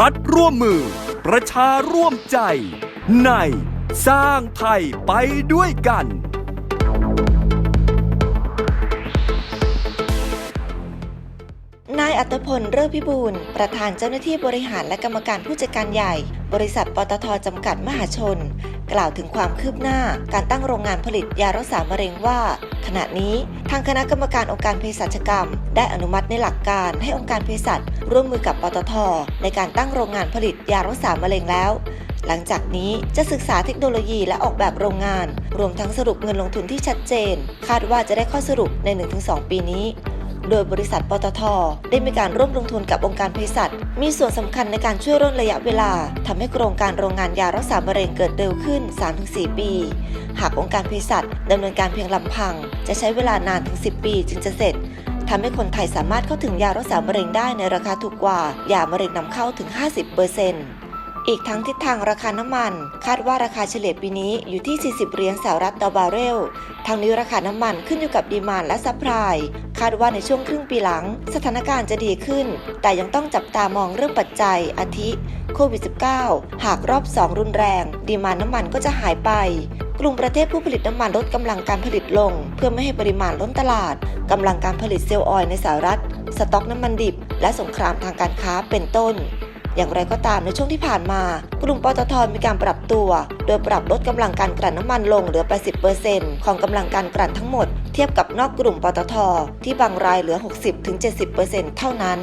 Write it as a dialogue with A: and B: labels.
A: รัฐร่วมมือ ประชาร่วมใจ ในสร้างไทยไปด้วยกัน
B: อัตพล เริกพิบูลประธานเจ้าหน้าที่บริหารและกรรมการผู้จัดการใหญ่ บริษัทปตทจำกัดมหาชน กล่าวถึงความคืบหน้าการตั้งโรงงานผลิตยารักษามะเร็งว่า ขณะนี้ทางคณะกรรมการองค์การเภสัชกรรม ได้อนุมัติในหลักการให้องค์การเภสัชร่วมมือกับปตท ในการตั้งโรงงานผลิตยารักษามะเร็งแล้วหลังจากนี้จะศึกษาเทคโนโลยีและออกแบบโรงงาน รวมทั้งสรุปเงินลงทุนที่ชัดเจน คาดว่าจะได้ข้อสรุปใน 1-2 ปีนี้ โดยบริษัทปตท ได้มีการร่วมลงทุนกับองค์การเภสัชมีส่วนสำคัญในการช่วยร่นระยะเวลาทำให้โครงการโรงงานยารักษามะเร็งเกิดเร็วขึ้น 3-4 ปี หากองค์การเภสัชดำเนินการเพียงลำพัง จะใช้เวลานานถึง 10 ปีจึงจะเสร็จทำให้คนไทยสามารถเข้าถึงยารักษามะเร็งได้ในราคาถูกกว่ายามะเร็งนำเข้าถึง 50%อีกทั้งทิศทางราคาน้ำมัน คาดว่าราคาเฉลี่ยปีนี้อยู่ที่ 40 เหรียญสหรัฐต่อบาร์เรลทางนี้ราคาน้ำมันขึ้นอยู่กับดีมานและซัพพลาย คาดว่าในช่วงครึ่งปีหลัง สถานการณ์จะดีขึ้น แต่ยังต้องจับตามองเรื่องปัจจัยอาทิโควิด -19 หากรอบ 2 รุนแรง ดีมานน้ำมันก็จะหายไป กลุ่มประเทศผู้ผลิตน้ำมันลดกำลังการผลิตลง เพื่อไม่ให้ปริมาณล้นตลาดกำลังการผลิตเซลล์ออยล์ในสหรัฐ สต็อกน้ำมันดิบ และสงครามทางการค้าเป็นต้น อย่างไรก็ตามในช่วงที่ผ่านมา กลุ่มปตทมีการปรับตัว โดยปรับลดกำลังการกลั่นน้ำมันลงเหลือ 80%ของกำลังการกลั่นทั้งหมด เทียบกับนอกกลุ่มปตทที่บางรายเหลือ 60-70%เท่านั้น